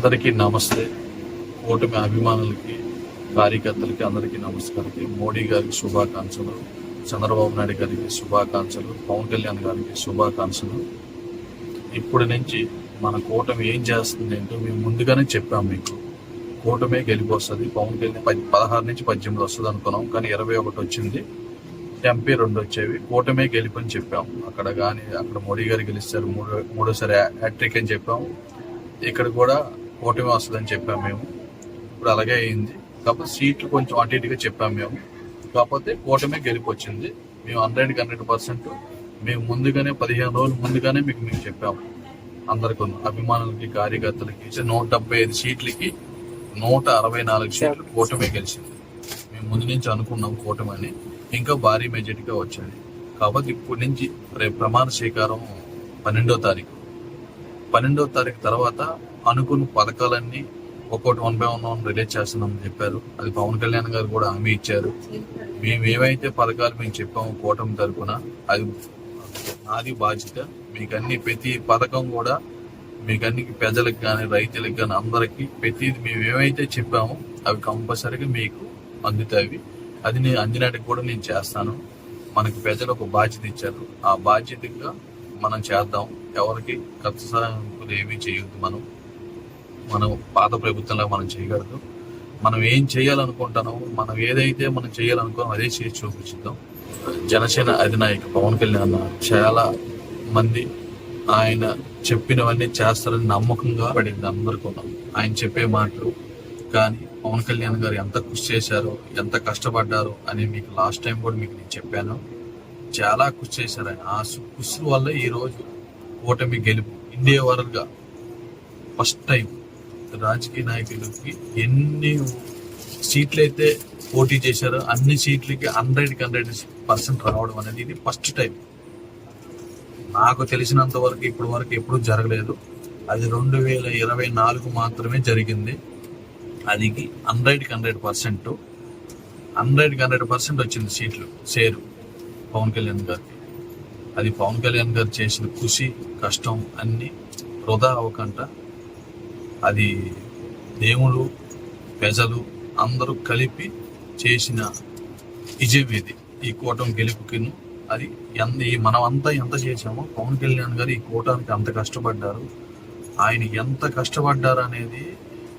అందరికీ నమస్తే. కూటమి అభిమానులకి కార్యకర్తలకి అందరికీ నమస్కారం. మోడీ గారికి శుభాకాంక్షలు చంద్రబాబు నాయుడు గారికి శుభాకాంక్షలు పవన్ కళ్యాణ్ గారికి శుభాకాంక్షలు. ఇప్పటి నుంచి మన కూటమి ఏం చేస్తుంది ఏంటో మేము ముందుగానే చెప్పాం మీకు. కూటమే గెలిపొస్తుంది పవన్ కళ్యాణ్ పది పదహారు నుంచి పద్దెనిమిది వస్తుంది అనుకున్నాం కానీ ఇరవై ఒకటి వచ్చింది. ఎంపీ రెండు వచ్చేవి. కూటమే గెలిపని చెప్పాం. అక్కడ కానీ అక్కడ మోడీ గారు గెలిస్తారు. మూడో మూడోసారి హ్యాట్రిక్ అని చెప్పాం. ఇక్కడ కూడా కూటమి వస్తుందని చెప్పాము మేము. ఇప్పుడు అలాగే అయింది. కాకపోతే సీట్లు కొంచెం అటు ఇటుగా చెప్పాము మేము. కాకపోతే కూటమే గెలిపి వచ్చింది మేము హండ్రెడ్కి హండ్రెడ్ పర్సెంట్ మేము ముందుగానే పదిహేను రోజులు ముందుగానే మీకు మేము చెప్పాము అందరికీ అభిమానులకి కార్యకర్తలకి ఇచ్చే నూట డెబ్బై ఐదు సీట్లకి నూట అరవై నాలుగు సీట్లు కూటమే గెలిచింది. మేము ముందు నుంచి అనుకున్నాం కూటమి అని. ఇంకా భారీ మెజార్టీగా వచ్చింది కాబట్టి ఇప్పటి నుంచి రేపు ప్రమాణ స్వీకారం పన్నెండో తారీఖు. పన్నెండవ తారీఖు తర్వాత అనుకున్న పథకాలన్నీ ఒక్కొక్కటి one by one one release చేస్తున్నామని చెప్పారు. అది పవన్ కళ్యాణ్ గారు కూడా హామీ ఇచ్చారు. మేము ఏవైతే పథకాలు మేము చెప్పాము కూటమి తరపున అది నాది బాధ్యత. మీకు అన్ని ప్రతి పథకం కూడా మీకు అన్ని ప్రజలకు కానీ రైతులకు కానీ అందరికీ ప్రతిది మేము ఏవైతే చెప్పామో అవి కంపల్సరీగా మీకు అందుతాయి అది నేను అందినట్టు కూడా నేను చేస్తాను. మనకు ప్రజలు ఒక బాధ్యత ఇచ్చారు. ఆ బాధ్యతగా మనం చేద్దాం. ఎవరికి ఖర్చు సాధింపులు ఏమీ చేయొద్దు మనం. మనం పాత ప్రభుత్వంలో మనం చేయగలదు. మనం ఏం చేయాలనుకుంటున్నాం మనం ఏదైతే మనం చేయాలనుకున్నాం అదే చేసి చూపించుద్దాం. జనసేన అధినాయక పవన్ కళ్యాణ్ చాలా మంది ఆయన చెప్పినవన్నీ చేస్తారని నమ్మకంగా పడింది అందరికీ ఆయన చెప్పే మాటలు కానీ పవన్ కళ్యాణ్ గారు ఎంత కృషి చేశారో ఎంత కష్టపడ్డారో అని మీకు లాస్ట్ టైం కూడా మీకు నేను చెప్పాను. చాలా కృషి చేశారు ఆయన. ఆ కృషి వల్ల ఈరోజు ఓటమి గెలుపు. ఇండియా వరల్డ్గా ఫస్ట్ టైం రాజకీయ నాయకులకి ఎన్ని సీట్లు అయితే పోటీ చేశారో అన్ని సీట్లకి హండ్రెడ్కి హండ్రెడ్ పర్సెంట్ రావడం అనేది ఇది ఫస్ట్ టైం. నాకు తెలిసినంత వరకు ఇప్పటి వరకు ఎప్పుడూ జరగలేదు. అది రెండు వేల ఇరవై నాలుగు మాత్రమే జరిగింది. అది హండ్రెడ్కి హండ్రెడ్ పర్సెంట్. హండ్రెడ్కి హండ్రెడ్ పర్సెంట్ వచ్చింది సీట్లు షేరు. పవన్ కళ్యాణ్ గారికి అది పవన్ కళ్యాణ్ గారు చేసిన కృషి కష్టం అన్ని వృధా అవ్వకుండా అది దేవుడు ప్రజలు అందరూ కలిపి చేసిన విజయం ఇది. ఈ కూటమి గెలుపుకిను అది ఎంత మనమంతా ఎంత చేసామో పవన్ కళ్యాణ్ గారు ఈ కూటానికి అంత కష్టపడ్డారు. ఆయన ఎంత కష్టపడ్డారు అనేది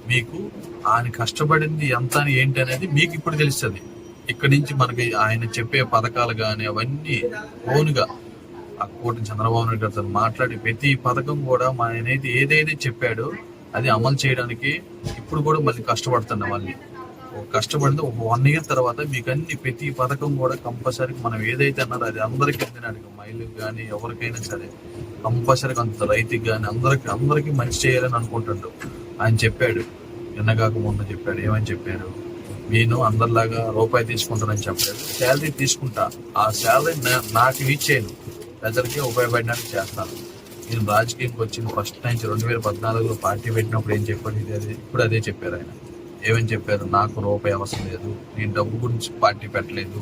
మీకు ఆయన కష్టపడింది ఎంత అని ఏంటి అనేది మీకు ఇప్పుడు తెలుస్తుంది. ఇక్కడి నుంచి మనకి ఆయన చెప్పే పథకాలు కానీ అవన్నీ ఓనుగా ఆ కూటమి చంద్రబాబు నాయుడు గారితో మాట్లాడి ప్రతి పథకం కూడా ఆయన ఆయనైతే ఏదైతే చెప్పాడో అది అమలు చేయడానికి ఇప్పుడు కూడా మళ్ళీ కష్టపడుతున్నాం వాళ్ళని. ఒక కష్టపడితే ఒక వన్ ఇయర్ తర్వాత మీకు అన్ని ప్రతి పథకం కూడా కంపల్సరీ మనం ఏదైతే అన్నారో అది అందరికీ అందినాడు మహిళలకు కానీ ఎవరికైనా సరే కంపల్సరీ అంత రైతుకి కానీ అందరికి అందరికీ మంచి చేయాలని అనుకుంటుండ్రు. ఆయన చెప్పాడు నిన్నగాక మొన్న చెప్పాడు ఏమని చెప్పారు నేను అందరిలాగా రూపాయి తీసుకుంటానని చెప్పలేదు. శాలరీ తీసుకుంటా. ఆ శాలరీ నాకు ఇచ్చేయను ప్రజలకి ఉపయోగపడినట్టు చేస్తాను. నేను రాజకీయంకి వచ్చిన ఫస్ట్ నుంచి రెండు వేల పద్నాలుగులో పార్టీ పెట్టినప్పుడు ఏం చెప్పాడు ఇది అదే ఇప్పుడు అదే చెప్పారు ఆయన. ఏమని చెప్పారు? నాకు రూపాయి అవసరం లేదు. నేను డబ్బు గురించి పార్టీ పెట్టలేదు.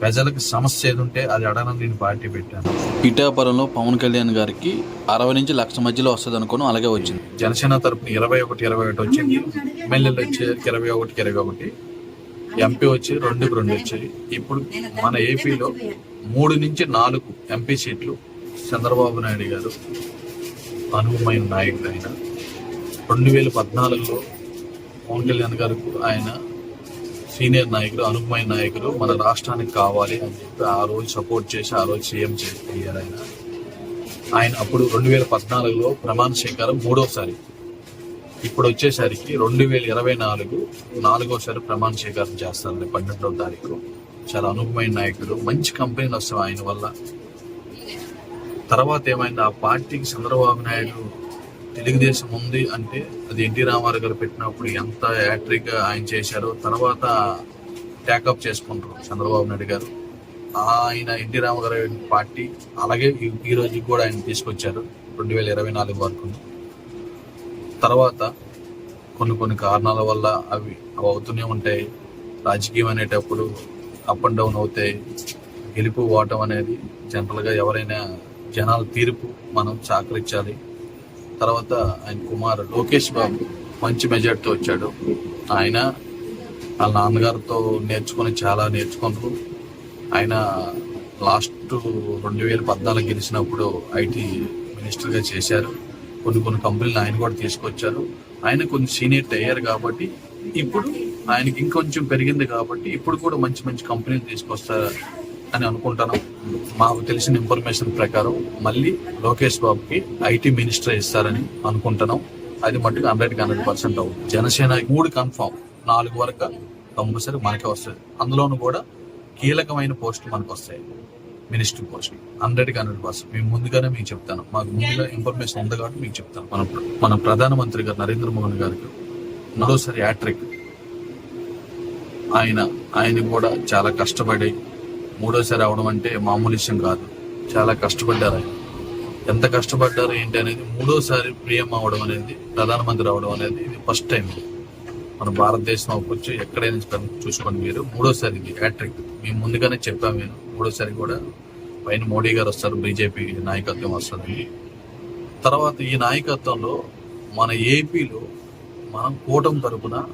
ప్రజలకు సమస్య ఏది ఉంటే అది అడగడానికి నేను పార్టీ పెట్టాను. పిఠాపురంలో పవన్ కళ్యాణ్ గారికి అరవై నుంచి లక్ష మధ్యలో వస్తుంది అనుకోను అలాగే వచ్చింది. జనసేన తరపున ఇరవై ఒకటి ఇరవై ఒకటి వచ్చింది. ఎమ్మెల్యేలు వచ్చి ఇరవై ఒకటికి ఇరవై ఒకటి. ఎంపీ వచ్చి రెండుకి రెండు వచ్చాయి. ఇప్పుడు మన ఏపీలో మూడు నుంచి నాలుగు ఎంపీ సీట్లు చంద్రబాబు నాయుడు గారు అనుభవమైన నాయకుడు ఆయన రెండు వేల పద్నాలుగులో పవన్ కళ్యాణ్ గారు ఆయన సీనియర్ నాయకులు అనుపమైన నాయకులు మన రాష్ట్రానికి కావాలి అని చెప్పి ఆ రోజు సపోర్ట్ చేసి ఆ రోజు సీఎం అయ్యారు ఆయన. ఆయన అప్పుడు రెండు వేల పద్నాలుగులో ప్రమాణ స్వీకారం మూడోసారి. ఇప్పుడు వచ్చేసరికి రెండు వేల ఇరవై నాలుగు నాలుగోసారి ప్రమాణ స్వీకారం చేస్తారండి పన్నెండవ తారీఖు. చాలా అనుపమైన నాయకుడు. మంచి కంపెనీలు వస్తాయి ఆయన వల్ల. తర్వాత ఏమైంది? ఆ పార్టీకి చంద్రబాబు నాయుడు తెలుగుదేశం ఉంది అంటే అది ఎన్టీ రామారావు గారు పెట్టినప్పుడు ఎంత యాట్రిక్ ఆయన చేశారో తర్వాత ట్యాకప్ చేసుకుంటారు చంద్రబాబు నాయుడు గారు. ఆయన ఎన్టీ రామారావు గారి పార్టీ అలాగే ఈ- రోజు రోజుకి కూడా ఆయన తీసుకొచ్చారు రెండు వేల ఇరవై నాలుగు వరకు. తర్వాత కొన్ని కొన్ని కారణాల వల్ల అవి అవి అవుతూనే ఉంటాయి. రాజకీయం అనేటప్పుడు అప్ అండ్ డౌన్ అవుతాయి. గెలుపు ఓటం అనేది జనరల్గా ఎవరైనా జనాల తీర్పు మనం సహకరించాలి తర్వాత ఆయన కుమార్ లోకేష్ బాబు మంచి మెజార్టీతో వచ్చాడు. ఆయన వాళ్ళ నాన్నగారితో నేర్చుకుని చాలా నేర్చుకున్నారు. ఆయన లాస్ట్ రెండు వేల పద్నాలుగు గెలిచినప్పుడు ఐటీ మినిస్టర్గా చేశారు. కొన్ని కొన్ని కంపెనీలు ఆయన కూడా తీసుకొచ్చారు. ఆయన కొంచెం సీనియర్ అయ్యారు కాబట్టి ఇప్పుడు ఆయనకి ఇంకొంచెం పెరిగింది కాబట్టి ఇప్పుడు కూడా మంచి మంచి కంపెనీలు తీసుకొస్తారు అని అనుకుంటాను మాకు తెలిసిన ఇన్ఫర్మేషన్ ప్రకారం మళ్ళీ లోకేష్ బాబుకి ఐటీ మినిస్టర్ ఇస్తారని అనుకుంటున్నాం. అది మట్టుకు హండ్రెడ్ హండ్రెడ్ పర్సెంట్ అవుతుంది. జనసేన మూడు కన్ఫామ్ నాలుగు వరకు కంపల్సరీ మనకే వస్తుంది. అందులోనూ కూడా కీలకమైన పోస్టులు మనకు వస్తాయి. Minister post hundred hundred percent. మేము ముందుగానే మీకు చెప్తాను. మాకు ముందుగా ఇన్ఫర్మేషన్ ఉంది కాబట్టి మీకు చెప్తాను. మన మన ప్రధానమంత్రి గారు నరేంద్ర మోహన్ గారికి మరోసారి యాట్రిక్ ఆయన ఆయన కూడా చాలా కష్టపడి మూడోసారి అవడం అంటే మామూలు విషయం కాదు. చాలా కష్టపడ్డారు ఆయన. ఎంత కష్టపడ్డారు ఏంటి అనేది మూడోసారి పిఎం అవడం అనేది ప్రధానమంత్రి అవడం అనేది ఇది ఫస్ట్ టైం మన భారతదేశం వచ్చి ఎక్కడైనా చూసుకోండి మీరు మూడోసారి ఇది హ్యాట్రిక్ మేము ముందుగానే చెప్పాము నేను. మూడోసారి కూడా పైన మోడీ గారు వస్తారు బీజేపీ నాయకత్వం వస్తుందని. తర్వాత ఈ నాయకత్వంలో మన ఏపీలో మనం కూటమి తరపున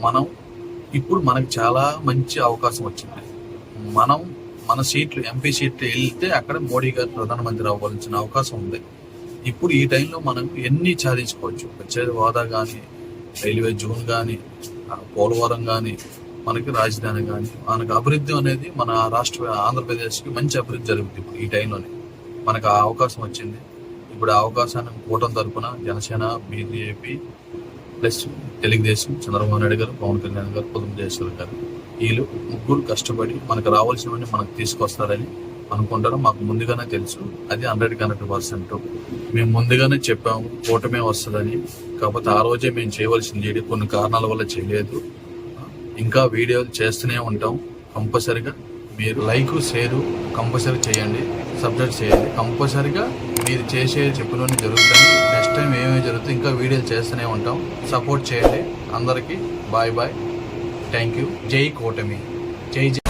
మనం ఇప్పుడు మనకు చాలా మంచి అవకాశం వచ్చింది. మనం మన సీట్లు ఎంపీ సీట్లు వెళ్తే అక్కడ మోడీ గారు ప్రధానమంత్రి అవ్వాల్సిన అవకాశం ఉంది. ఇప్పుడు ఈ టైంలో మనం ఎన్ని సాధించుకోవచ్చు వచ్చేది హోదా కానీ రైల్వే జోన్ కానీ పోలవరం కానీ మనకి రాజధాని కానీ మనకు అభివృద్ధి అనేది మన రాష్ట్ర ఆంధ్రప్రదేశ్కి మంచి అభివృద్ధి జరుగుతుంది ఇప్పుడు ఈ టైంలోనే. మనకు ఆ అవకాశం వచ్చింది. ఇప్పుడు ఆ అవకాశాన్ని కూటమి తరపున జనసేన బీజేపీ ప్లస్ తెలుగుదేశం చంద్రబాబు నాయుడు గారు పవన్ కళ్యాణ్ గారు పుదుమజేశ్వర్ గారు. వీళ్ళు ముగ్గురు కష్టపడి మనకు రావాల్సినవన్నీ మనకు తీసుకొస్తారని అనుకుంటారు మాకు ముందుగానే తెలుసు. అది హండ్రెడ్ హండ్రెడ్ పర్సెంట్. మేము ముందుగానే చెప్పాము కూటమే వస్తుందని. కాకపోతే ఆ రోజే మేము చేయవలసింది కొన్ని కారణాల వల్ల చేయలేదు. ఇంకా వీడియోలు చేస్తూనే ఉంటాం. కంపల్సరిగా మీరు లైక్ షేర్ కంపల్సరీ చేయండి సబ్స్క్రైబ్ చేయండి. కంపల్సరిగా మీరు చేసే చెప్పినవన్నీ జరుగుతాయి. నెక్స్ట్ టైం ఏమేమి జరుగుతుంది ఇంకా వీడియోలు చేస్తూనే ఉంటాం. సపోర్ట్ చేయండి. అందరికీ బాయ్ బాయ్. థ్యాంక్ యూ జై కూటమి జై జై